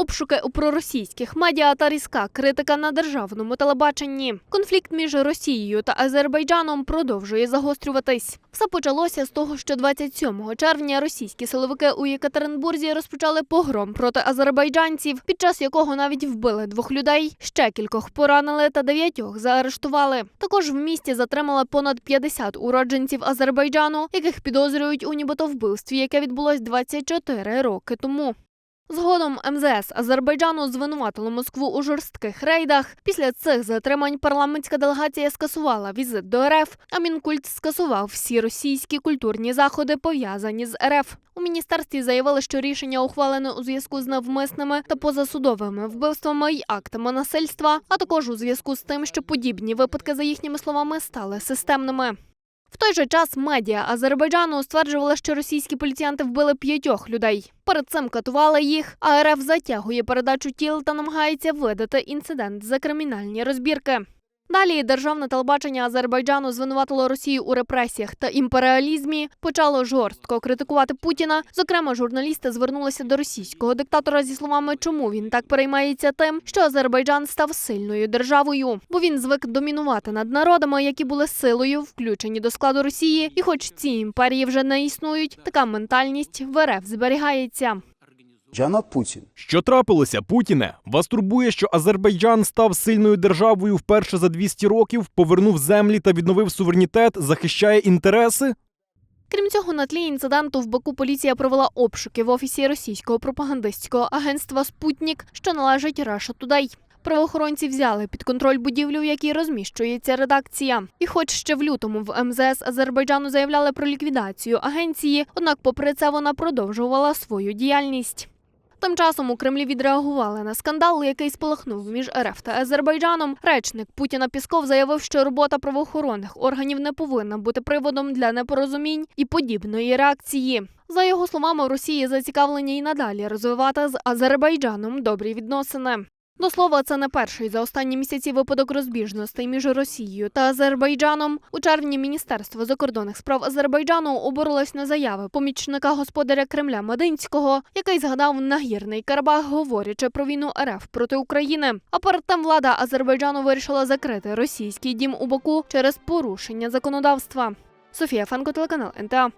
обшуки у проросійських медіа та різка критика на державному телебаченні. Конфлікт між Росією та Азербайджаном продовжує загострюватись. Все почалося з того, що 27 червня російські силовики у Єкатеринбурзі розпочали погром проти азербайджанців, під час якого навіть вбили двох людей, ще кількох поранили та дев'ятьох заарештували. Також в місті затримали понад 50 уродженців Азербайджану, яких підозрюють у нібито вбивстві, яке відбулось 24 роки тому. Згодом МЗС Азербайджану звинуватило Москву у жорстких рейдах. Після цих затримань парламентська делегація скасувала візит до РФ, а Мінкульт скасував всі російські культурні заходи, пов'язані з РФ. У міністерстві заявили, що рішення ухвалено у зв'язку з навмисними та позасудовими вбивствами й актами насильства, а також у зв'язку з тим, що подібні випадки, за їхніми словами, стали системними. В той же час медіа Азербайджану стверджувала, що російські поліціянти вбили п'ятьох людей. Перед цим катували їх, а РФ затягує передачу тіл та намагається видати інцидент за кримінальні розбірки. Далі державне телебачення Азербайджану звинуватило Росію у репресіях та імперіалізмі, почало жорстко критикувати Путіна. Зокрема, журналісти звернулися до російського диктатора зі словами, чому він так переймається тим, що Азербайджан став сильною державою, бо він звик домінувати над народами, які були силою включені до складу Росії. І, хоч ці імперії вже не існують, така ментальність в РФ зберігається. Джана Путін. Що трапилося, Путіне? Вас турбує, що Азербайджан став сильною державою вперше за 200 років, повернув землі та відновив суверенітет, захищає інтереси? Крім цього, на тлі інциденту в Баку поліція провела обшуки в офісі російського пропагандистського агентства Спутнік, що належить Russia Today. Правоохоронці взяли під контроль будівлю, в якій розміщується редакція. І, хоч ще в лютому в МЗС Азербайджану заявляли про ліквідацію агенції, однак, попри це, вона продовжувала свою діяльність. Тим часом у Кремлі відреагували на скандал, який спалахнув між РФ та Азербайджаном. Речник Путіна Пісков заявив, що робота правоохоронних органів не повинна бути приводом для непорозумінь і подібної реакції. За його словами, в Росії зацікавлені й надалі розвивати з Азербайджаном добрі відносини. До слова, це не перший за останні місяці випадок розбіжностей між Росією та Азербайджаном. У червні Міністерство закордонних справ Азербайджану оборолось на заяви помічника господаря Кремля Мединського, який згадав нагірний Карабах, говорячи про війну РФ проти України. А перед тим влада Азербайджану вирішила закрити російський дім у Баку через порушення законодавства. Софія Фенко, телеканал НТА.